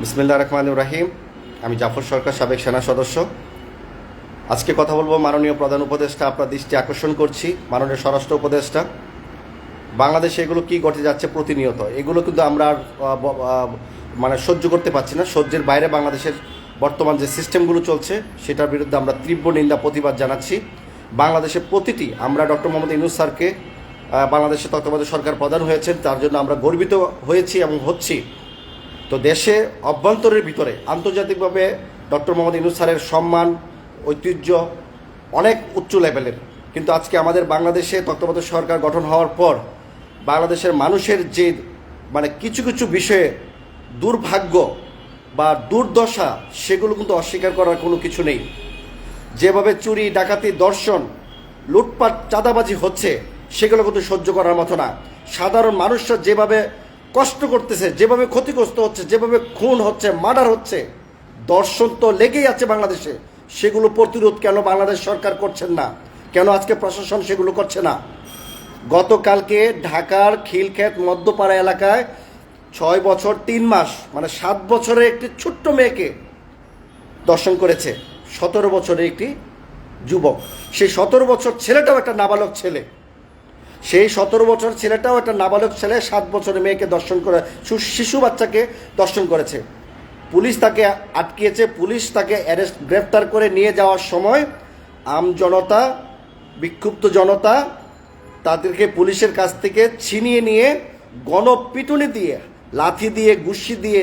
বিসমিল্লা রহমান রাহিম। আমি জাফর সরকার, সাবেক সেনা সদস্য। আজকে কথা বলব মাননীয় প্রধান উপদেষ্টা, আপনার দৃষ্টি আকর্ষণ করছি, মাননীয় স্বরাষ্ট্র উপদেষ্টা। বাংলাদেশে এগুলো কি ঘটে যাচ্ছে প্রতিনিয়ত? এগুলো কিন্তু আমরা আর মানে সহ্য করতে পারছি না। সহ্যের বাইরে বাংলাদেশের বর্তমান যে সিস্টেমগুলো চলছে, সেটার বিরুদ্ধে আমরা তীব্র নিন্দা, প্রতিবাদ জানাচ্ছি। বাংলাদেশের প্রতিটি, আমরা ডক্টর মোহাম্মদ ইনুস স্যারকে বাংলাদেশের তত্ত্বাবধায়ক সরকার প্রধান হয়েছেন। তার জন্য আমরা গর্বিত হয়েছি এবং হচ্ছি। তো দেশে অভ্যন্তরের ভিতরে আন্তর্জাতিকভাবে ডক্টর মোহাম্মদ ইনুস স্যারের সম্মান, ঐতিহ্য অনেক উচ্চ লেভেলের। কিন্তু আজকে আমাদের বাংলাদেশে তত্ত্বাবধায়ক সরকার গঠন হওয়ার পর বাংলাদেশের মানুষের যে মানে কিছু কিছু বিষয়ে দুর্ভাগ্য বা দুর্দশা, সেগুলো কিন্তু অস্বীকার করার কোনো কিছু নেই। যেভাবে চুরি, ডাকাতি, দর্শন, লুটপাট, চাঁদাবাজি হচ্ছে, সেগুলো কিন্তু সহ্য করার মতো না। সাধারণ মানুষরা যেভাবে কষ্ট করতেছে, যেভাবে ক্ষতিগ্রস্ত হচ্ছে, যেভাবে খুন হচ্ছে, মার্ডার হচ্ছে, দর্শন তো লেগেই আছে বাংলাদেশে। সেগুলো প্রতিরোধ কেন বাংলাদেশ সরকার করছেন না? কেন আজকে প্রশাসন সেগুলো করছে না? গতকালকে ঢাকার খিলক্ষেত মধ্যপাড়া এলাকায় ছয় বছর তিন মাস মানে সাত বছরের একটি ছোট্ট মেয়েকে দর্শন করেছে সতেরো বছরের একটি যুবক। সেই সতেরো বছর ছেলেটাও একটা নাবালক ছেলে। সেই সতেরো বছর ছেলেটাও একটা নাবালক ছেলে, সাত বছরের মেয়েকে দর্শন করে শিশু বাচ্চাকে দর্শন করেছে। পুলিশ তাকে আটকিয়েছে, পুলিশ তাকে অ্যারেস্ট, গ্রেফতার করে নিয়ে যাওয়ার সময় আম জনতা, বিক্ষুব্ধ জনতা তাদেরকে পুলিশের কাছ থেকে ছিনিয়ে নিয়ে গণপিটুনি দিয়ে, লাথি দিয়ে গুষ্টি দিয়ে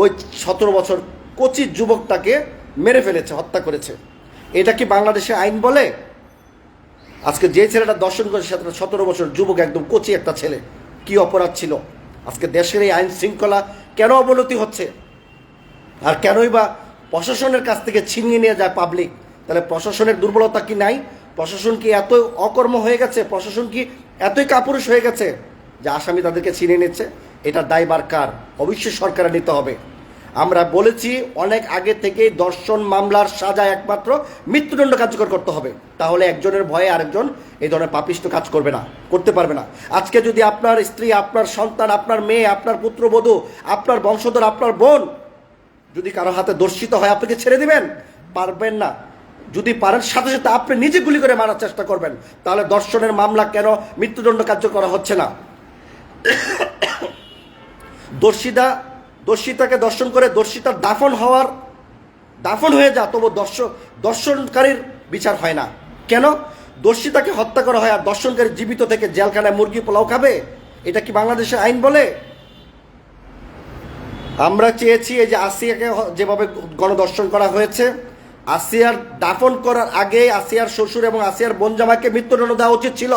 ওই সতেরো বছর কচি যুবকটাকে মেরে ফেলেছে, হত্যা করেছে। এটা কি বাংলাদেশে আইন বলে? আজকে যে ছেলেটা দর্শন করেছে সেটা সতেরো বছর যুবক, একদম কচি একটা ছেলে। কি অপরাধ ছিল? আজকে দেশের এই আইন শৃঙ্খলা কেন অবনতি হচ্ছে? আর কেনই বা প্রশাসনের কাছ থেকে ছিনিয়ে নিয়ে যায় পাবলিক তাহলে প্রশাসনের দুর্বলতা কি নাই? প্রশাসন কি এত অকর্ম হয়ে গেছে? প্রশাসন কি এতই কাপুরুষ হয়ে গেছে যে আসামি তাদেরকে ছিনিয়ে নিচ্ছে? এটা দায়বার কার? অবশ্যই সরকারের নিতে হবে। আমরা বলেছি অনেক আগে থেকেই দর্শন মামলার সাজা একমাত্র মৃত্যুদণ্ড কার্যকর করতে হবে। তাহলে একজনের ভয়ে আরেকজন এই ধরনের পাপিষ্ট কাজ করবে না, করতে পারবে না। আজকে যদি আপনার স্ত্রী, আপনার সন্তান, আপনার মেয়ে, আপনার পুত্রবধূ, আপনার বংশধর, আপনার বোন যদি কারও হাতে দর্শিত হয়, আপনাকে ছেড়ে দিবেন? পারবেন না। যদি পারেন, সাথে সাথে আপনি নিজে গুলি করে মারার চেষ্টা করবেন। তাহলে দর্শনের মামলা কেন মৃত্যুদণ্ড কার্য করা হচ্ছে না? দর্শিতা দর্শিতাকে দর্শন করে দর্শিতার দাফন হওয়ার, দাফন হয়ে যা, তবু দর্শন দর্শনকারীর বিচার হয় না। কেন? দর্শিতাকে হত্যা করা হয় আর দর্শনকারী জীবিত থেকে জেলখানায় মুরগি পোলাও খাবে? এটা কি বাংলাদেশের আইন বলে? আমরা চেয়েছি এই যে আসিয়াকে যেভাবে গণদর্শন করা হয়েছে, আসিয়ার দাফন করার আগে আসিয়ার শ্বশুর এবং আসিয়ার বোন জামাইকে মৃত্যুদণ্ড দেওয়া উচিত ছিল।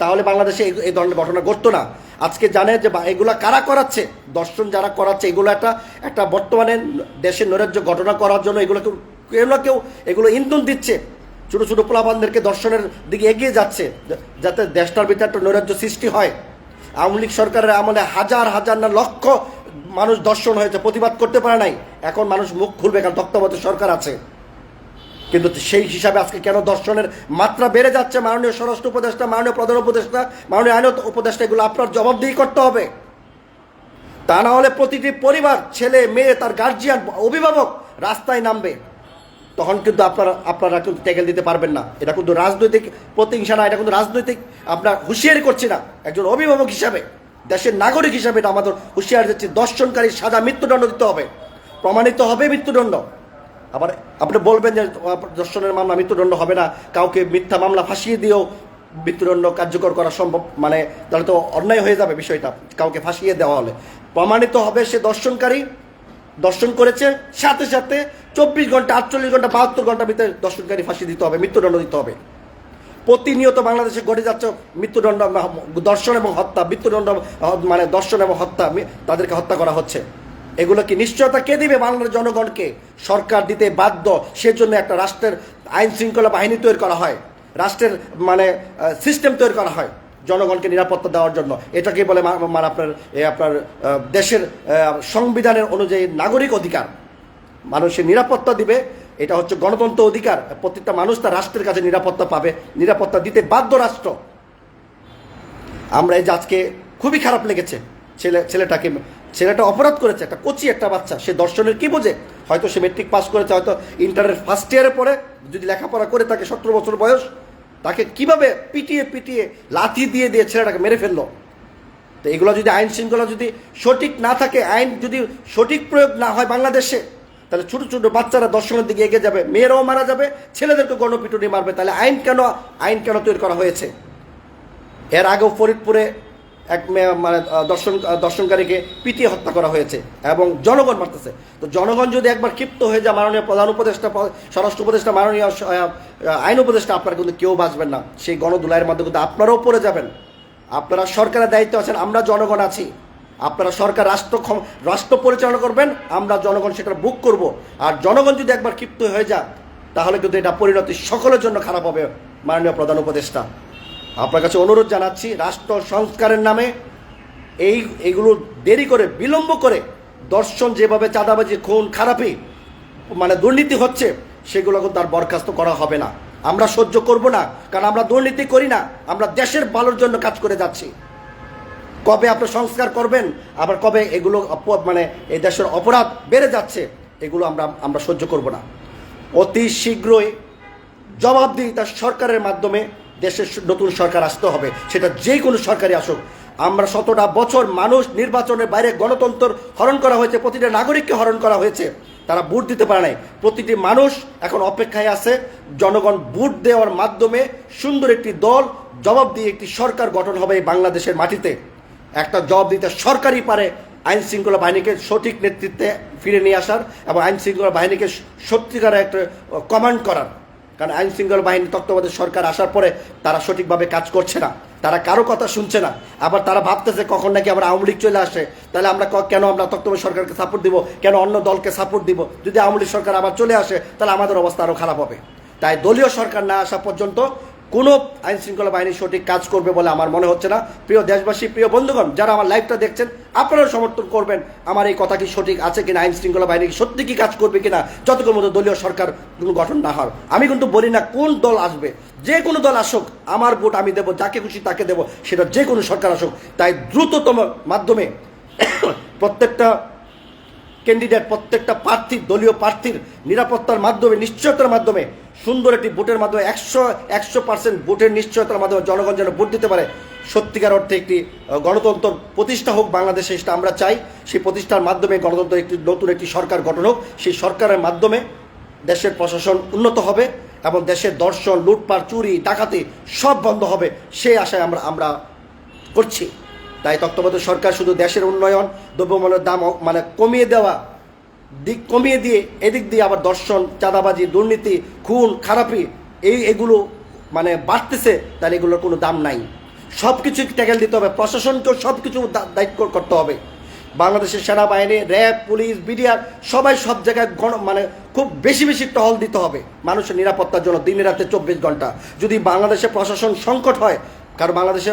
তাহলে বাংলাদেশে এই ধরনের ঘটনা ঘটতো না। আজকে জানে যে বা- এগুলো কারা করাচ্ছে? দর্শন যারা করাচ্ছে, এগুলো একটা একটা বর্তমানে দেশের নৈরাজ্য ঘটনা করার জন্য এগুলো কেউ এগুলো কেউ, এগুলো ইন্ধন দিচ্ছে। ছোটো ছোটো পোলাপানদেরকে দর্শনের দিকে এগিয়ে যাচ্ছে, যাতে দেশটার ভিতরে একটা নৈরাজ্য সৃষ্টি হয়। আওয়ামী লীগ সরকারের আমলে হাজার হাজার না লক্ষ মানুষ দর্শন হয়েছে, প্রতিবাদ করতে পারে নাই। এখন মানুষ মুখ খুলবে, কারণ তত্ত্বাবধায়ক সরকার আছে। কিন্তু সেই হিসাবে আজকে কেন দর্শনের মাত্রা বেড়ে যাচ্ছে? মাননীয় স্বরাষ্ট্র উপদেষ্টা, মাননীয় প্রধান উপদেষ্টা, মাননীয় আইন উপদেষ্টা, এগুলো আপনার জবাবদিহি করতে হবে। তা না হলে প্রতিটি পরিবার, ছেলে, মেয়ে, তার গার্জিয়ান অভিভাবক রাস্তায় নামবে। তখন কিন্তু আপনারা আপনারা কিন্তু টেকেল দিতে পারবেন না। এটা কিন্তু রাজনৈতিক প্রতিহিংসা না, এটা কিন্তু রাজনৈতিক আপনার হুঁশিয়ারি করছি না। একজন অভিভাবক হিসাবে, দেশের নাগরিক হিসাবে এটা আমাদের হুঁশিয়ারি দিচ্ছি। দর্শনকারী সাজা মৃত্যুদণ্ড দিতে হবে। প্রমাণিত হবে মৃত্যুদণ্ড। আবার আপনি বলবেন যে দর্শনের মামলা মৃত্যুদণ্ড হবে না। কাউকে মিথ্যা মামলা ফাঁসিয়ে দিয়েও মৃত্যুদণ্ড কার্যকর করা সম্ভব মানে তাহলে তো অন্যায় হয়ে যাবে বিষয়টা, কাউকে ফাঁসিয়ে দেওয়া হলে। প্রমাণিত হবে সে দর্শনকারী, দর্শন করেছে, সাথে সাথে চব্বিশ ঘণ্টা, আটচল্লিশ ঘণ্টা, বাহাত্তর ঘণ্টার ভিতরে দর্শনকারী ফাঁসি দিতে হবে, মৃত্যুদণ্ড দিতে হবে। প্রতিনিয়ত বাংলাদেশে ঘটে যাচ্ছে মৃত্যুদণ্ড, দর্শন এবং হত্যা, মৃত্যুদণ্ড মানে দর্শন এবং হত্যা তাদেরকে হত্যা করা হচ্ছে। এগুলো কি নিশ্চয়তা কে দিবে বাংলার জনগণকে? সরকার দিতে বাধ্য, সেজন্য একটা রাষ্ট্রের আইন শৃঙ্খলা বাহিনী তৈরি করা হয়। রাষ্ট্রের মানে সিস্টেম তৈরি করা হয় জনগণকে নিরাপত্তা দেওয়ার জন্য। এটাকে বলে মানে আপনার আপনার দেশের সংবিধানের অনুযায়ী নাগরিক অধিকার। মানুষের নিরাপত্তা দিবে, এটা হচ্ছে গণতন্ত্র অধিকার। প্রত্যেকটা মানুষ তার রাষ্ট্রের কাছে নিরাপত্তা পাবে, নিরাপত্তা দিতে বাধ্য রাষ্ট্র। আমরা এই যে আজকে খুবই খারাপ লেগেছে, ছেলে ছেলেটাকে ছেলেটা অপরাধ করেছে, একটা কচি, একটা বাচ্চা। সে দর্শনের কি বোঝে? হয়তো সে মেট্রিক পাস করেছে, হয়তো ইন্টারের ফার্স্ট ইয়ারে পড়ে। যদি লেখাপড়া করে তাকে সতেরো বছর বয়স, তাকে কীভাবে পিটিয়ে পিটিয়ে লাথি দিয়ে দিয়ে ছেলেটাকে মেরে ফেলল? তো এগুলো যদি আইন শৃঙ্খলা যদি সঠিক না থাকে, আইন যদি সঠিক প্রয়োগ না হয় বাংলাদেশে, তাহলে ছোট ছোট বাচ্চারা দর্শনের দিকে এগিয়ে যাবে, মেয়েরাও মারা যাবে, ছেলেদেরকে গণপিটুনি মারবে। তাহলে আইন কেন আইন কেন তৈরি করা হয়েছে? এর আগেও ফরিদপুরে এক মানে দর্শন দর্শনকারীকে পিটিয়ে হত্যা করা হয়েছে এবং জনগণ মারতেছে। তো জনগণ যদি একবার ক্ষিপ্ত হয়ে যায়, মাননীয় প্রধান উপদেষ্টা স্বরাষ্ট্র উপদেষ্টা, মাননীয় আইন উপদেষ্টা, আপনারা কিন্তু কেউ বাঁচবেন না। সেই গণদুলাইয়ের মধ্যে কিন্তু আপনারাও পড়ে যাবেন। আপনারা সরকারের দায়িত্ব আছেন, আমরা জনগণ আছি। আপনারা সরকার, রাষ্ট্র রাষ্ট্র পরিচালনা করবেন, আমরা জনগণ সেটা বুক করব। আর জনগণ যদি একবার ক্ষিপ্ত হয়ে যায়, তাহলে কিন্তু এটা পরিণতি সকলের জন্য খারাপ হবে, মাননীয় প্রধান উপদেষ্টা। আপনার কাছে অনুরোধ জানাচ্ছি, রাষ্ট্র সংস্কারের নামে এই, এইগুলো দেরি করে, বিলম্ব করে দর্শন যেভাবে চাঁদাবাজি, খুন, খারাপি মানে দুর্নীতি হচ্ছে, সেগুলো কিন্তু তার বরখাস্ত করা হবে না। আমরা সহ্য করব না, কারণ আমরা দুর্নীতি করি না, আমরা দেশের ভালোর জন্য কাজ করে যাচ্ছি। কবে আপনি সংস্কার করবেন, আবার কবে এগুলো মানে এই দেশের অপরাধ বেড়ে যাচ্ছে, এগুলো আমরা আমরা সহ্য করব না। অতি শীঘ্রই জবাবদিহিতা সরকারের মাধ্যমে দেশের নতুন সরকার আসতে হবে, সেটা যে কোনো সরকারই আসুক। আমরা শতটা বছর মানুষ নির্বাচনের বাইরে গণতন্ত্র হরণ করা হয়েছে, প্রতিটা নাগরিককে হরণ করা হয়েছে। তারা ভোট দিতে পারে নাই। প্রতিটি মানুষ এখন অপেক্ষায় আছে, জনগণ ভোট দেওয়ার মাধ্যমে সুন্দর একটি দল, জবাব দিয়ে একটি সরকার গঠন হবে এই বাংলাদেশের মাটিতে। একটা জবাব দিতে সরকারই পারে আইন শৃঙ্খলা বাহিনীকে সঠিক নেতৃত্বে ফিরে নিয়ে আসার এবং আইন শৃঙ্খলা বাহিনীকে সত্যিকার একটা কমান্ড করার। কারণ আইন শৃঙ্খলা বাহিনী তত্ত্বাবধায়ক সরকার আসার পরে তারা সঠিকভাবে কাজ করছে না। তারা কারও কথা শুনছে না। আবার তারা ভাবতেছে কখন নাকি আবার আওয়ামী লীগ চলে আসে। তাহলে আমরা কেন আমরা তত্ত্বাবধায়ক সরকারকে সাপোর্ট দিব? কেন অন্য দলকে সাপোর্ট দিব? যদি আওয়ামী লীগ সরকার আবার চলে আসে, তাহলে আমাদের অবস্থা আরও খারাপ হবে। তাই দলীয় সরকার না আসা পর্যন্ত কোনো আইন শৃঙ্খলা বাহিনী সঠিক কাজ করবে বলে আমার মনে হচ্ছে না। প্রিয় দেশবাসী, প্রিয় বন্ধুগণ, যারা আমার লাইভটা দেখছেন, আপনারাও সমর্থন করবেন। আমার এই কথা কি সঠিক আছে কিনা আইন শৃঙ্খলা বাহিনী সত্যি কি কাজ করবে কিনা, যতক্ষণ মতো দলীয় সরকার কোনো গঠন না হয়। আমি কিন্তু বলি না কোন দল আসবে। যে কোনো দল আসুক, আমার ভোট আমি দেবো, যাকে খুশি তাকে দেবো, সেটা যে কোনো সরকার আসুক। তাই দ্রুততম মাধ্যমে প্রত্যেকটা ক্যান্ডিডেট প্রত্যেকটা প্রার্থীর, দলীয় প্রার্থীর নিরাপত্তার মাধ্যমে, নিশ্চয়তার মাধ্যমে, সুন্দর একটি ভোটের মাধ্যমে, একশো একশো পার্সেন্ট ভোটের নিশ্চয়তার মাধ্যমে জনগণ যেন ভোট দিতে পারে। সত্যিকার অর্থে একটি গণতন্ত্র প্রতিষ্ঠা হোক বাংলাদেশে, সেটা আমরা চাই। সেই প্রতিষ্ঠার মাধ্যমে গণতন্ত্র একটি নতুন একটি সরকার গঠন হোক। সেই সরকারের মাধ্যমে দেশের প্রশাসন উন্নত হবে এবং দেশের দর্শন, লুটপাট, চুরি, ডাকাতি সব বন্ধ হবে। সেই আশায় আমরা আমরা করছি। তাই তত্ত্বাবধায়ক সরকার শুধু দেশের উন্নয়ন, দ্রব্যমূল্যের দাম মানে কমিয়ে দেওয়া, দিক কমিয়ে দিয়ে এদিক দিয়ে আবার দর্শন, চাঁদাবাজি, দুর্নীতি, খুন, খারাপি, এই এগুলো মানে বাড়তেছে, তাহলে এগুলোর কোনো দাম নাই। সব কিছু ট্যাকেল দিতে হবে, প্রশাসনকেও সব কিছু দায়িত্ব করতে হবে। বাংলাদেশের সেনাবাহিনী, র্যাব, পুলিশ, বিডিআর, সবাই সব জায়গায় গণ মানে খুব বেশি বেশি টহল দিতে হবে। মানুষের নিরাপত্তার জন্য দিনে রাতে চব্বিশ ঘণ্টা। যদি বাংলাদেশে প্রশাসন সংকট হয়, কারণ বাংলাদেশে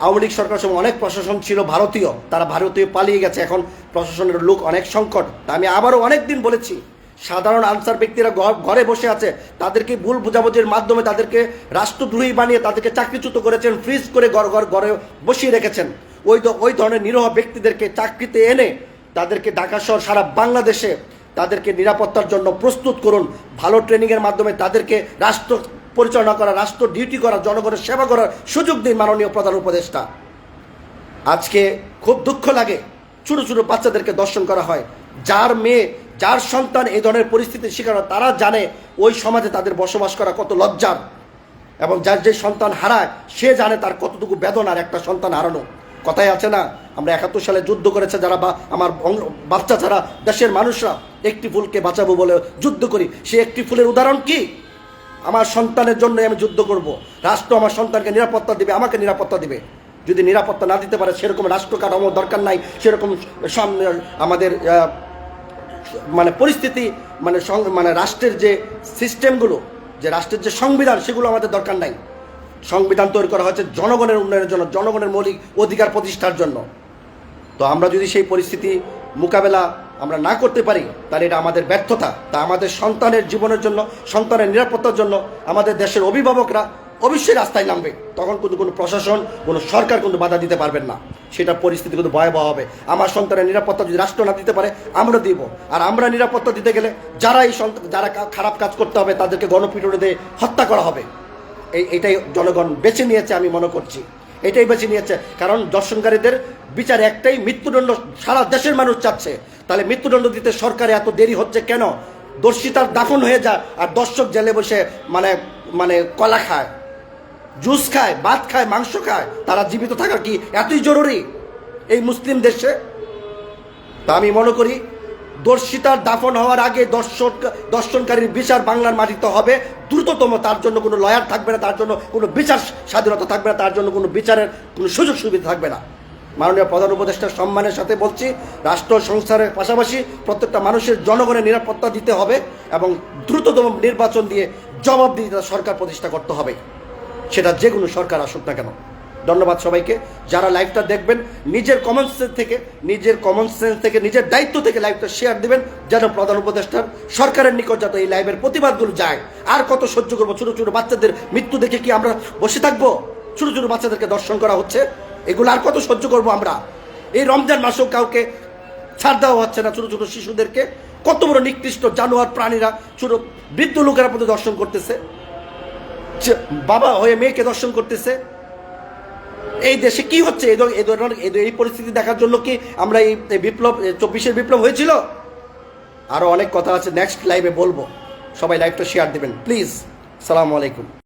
আওয়ামী লীগ সরকার সময় অনেক প্রশাসন ছিল ভারতীয়, তারা ভারতীয় পালিয়ে গেছে। এখন প্রশাসনের লোক অনেক সংকট। আমি আবারও অনেক দিন বলেছি, সাধারণ আনসার ব্যক্তিরা ঘর- বসে আছে, তাদেরকে ভুল বুঝাবুঝির মাধ্যমে তাদেরকে রাষ্ট্রদ্রোহী বানিয়ে তাদেরকে চাকরিচ্যুত করেছেন, ফ্রিজ করে ঘর ঘর, ঘরে বসিয়ে রেখেছেন। ওই ওই ধরনের নিরহ ব্যক্তিদেরকে চাকরিতে এনে তাদেরকে ঢাকা সারা বাংলাদেশে তাদেরকে নিরাপত্তার জন্য প্রস্তুত করুন। ভালো ট্রেনিংয়ের মাধ্যমে তাদেরকে রাষ্ট্র পরিচালনা করা, রাষ্ট্র ডিউটি করা, জনগণের সেবা করার সুযোগ দিন মাননীয় প্রধান উপদেষ্টা। আজকে খুব দুঃখ লাগে, ছোটো ছোটো বাচ্চাদেরকে দর্শন করা হয়। যার মেয়ে, যার সন্তান এই ধরনের পরিস্থিতির শিকার তারা জানে ওই সমাজে তাদের বসবাস করা কত লজ্জার। এবং যার যে সন্তান হারায়, সে জানে তার কতটুকু বেদনার একটা সন্তান হারানো। কথাই আছে না, আমরা একাত্তর সালে যুদ্ধ করেছে যারা বা, আমার বাচ্চা ছাড়া দেশের মানুষরা, একটি ফুলকে বাঁচাবো বলে যুদ্ধ করি। সে একটি ফুলের উদাহরণ কি? আমার সন্তানের জন্য আমি যুদ্ধ করব। রাষ্ট্র আমার সন্তানকে নিরাপত্তা দিবে, আমাকে নিরাপত্তা দিবে। যদি নিরাপত্তা না দিতে পারে, সেরকম রাষ্ট্র কাঠামো দরকার নাই, সেরকম আমাদের মানে পরিস্থিতি মানে মানে রাষ্ট্রের যে সিস্টেমগুলো, যে রাষ্ট্রের যে সংবিধান, সেগুলো আমাদের দরকার নাই। সংবিধান তৈরি করা হয়েছে জনগণের উন্নয়নের জন্য, জনগণের মৌলিক অধিকার প্রতিষ্ঠার জন্য। তো আমরা যদি সেই পরিস্থিতি মোকাবেলা আমরা না করতে পারি, তাহলে এটা আমাদের ব্যর্থতা। তা আমাদের সন্তানের জীবনের জন্য, সন্তানের নিরাপত্তার জন্য আমাদের দেশের অভিভাবকরা অবশ্যই রাস্তায় নামবে। তখন কিন্তু কোনো প্রশাসন, কোনো সরকার কিন্তু বাধা দিতে পারবেন না। সেটা পরিস্থিতি কিন্তু ভয়াবহ হবে। আমার সন্তানের নিরাপত্তা যদি রাষ্ট্র না দিতে পারে, আমরা দিব। আর আমরা নিরাপত্তা দিতে গেলে যারা এই সন্তান, যারা খারাপ কাজ করতে হবে, তাদেরকে গণপিটুনি দিয়ে হত্যা করা হবে। এই, এটাই জনগণ বেছে নিয়েছে আমি মনে করছি। এটাই বেছে নিয়েছে। কারণ দর্শনকারীদের বিচার একটাই মৃত্যুদণ্ড সারা দেশের মানুষ চাচ্ছে। তাহলে মৃত্যুদণ্ড দিতে সরকারে এত দেরি হচ্ছে কেন? দর্শিতার দাফন হয়ে যায় আর দর্শক জেলে বসে মানে মানে কলা খায়, জুস খায়, ভাত খায়, মাংস খায়, তারা জীবিত থাকা কি এতই জরুরি এই মুসলিম দেশে? তা আমি মনে করি দর্শিতার দাফন হওয়ার আগে দর্শক, দর্শনকারীর বিচার বাংলার মাটিতে হবে। দ্রুততম তার জন্য কোনো লয়ার থাকবে না, তার জন্য কোনো বিচার স্বাধীনতা থাকবে না, তার জন্য কোনো বিচারের কোনো সুযোগ সুবিধা থাকবে না। মাননীয় প্রধান উপদেষ্টার সম্মানের সাথে বলছি, রাষ্ট্র সংস্কারের পাশাপাশি প্রত্যেকটা মানুষের জনগণের নিরাপত্তা দিতে হবে এবং দ্রুততম নির্বাচন দিয়ে জবাবদিহিতা সরকার প্রতিষ্ঠা করতে হবে। সেটা যে কোনো সরকার আসুক না কেন। ধন্যবাদ সবাইকে। যারা লাইভটা দেখবেন, নিজের কমন সেন্স থেকে, নিজের কমন সেন্স থেকে, নিজের দায়িত্ব থেকে লাইভটা শেয়ার দিবেন, যেন প্রধান উপদেষ্টার সরকারের নিকট যাতে এই লাইভের প্রতিবাদগুলো যায়। আর কত সহ্য করব? ছোটো ছোটো বাচ্চাদের মৃত্যু দেখে কি আমরা বসে থাকব? ছোটো ছোটো বাচ্চাদেরকে দর্শন করা হচ্ছে। এগুলো আর কত সহ্য করব আমরা? এই রমজান মাসেও কাউকে ছাড় দেওয়া হচ্ছে না ছোট ছোট শিশুদেরকে। কত বড় নিকৃষ্ট জানোয়ার প্রাণীরা ছোট বৃদ্ধ লোকেরা পর্যন্ত দর্শন করতেছে। বাবা হয়ে মেয়েকে দর্শন করতেছে। এই দেশে কি হচ্ছে? এই এই পরিস্থিতি দেখার জন্য কি আমরা এই এই বিপ্লব চব্বিশের বিপ্লব হয়েছিল? আরও অনেক কথা আছে। নেক্সট লাইভে বলব। সবাই লাইভটা শেয়ার দেবেন। প্লিজ সালামু আলাইকুম।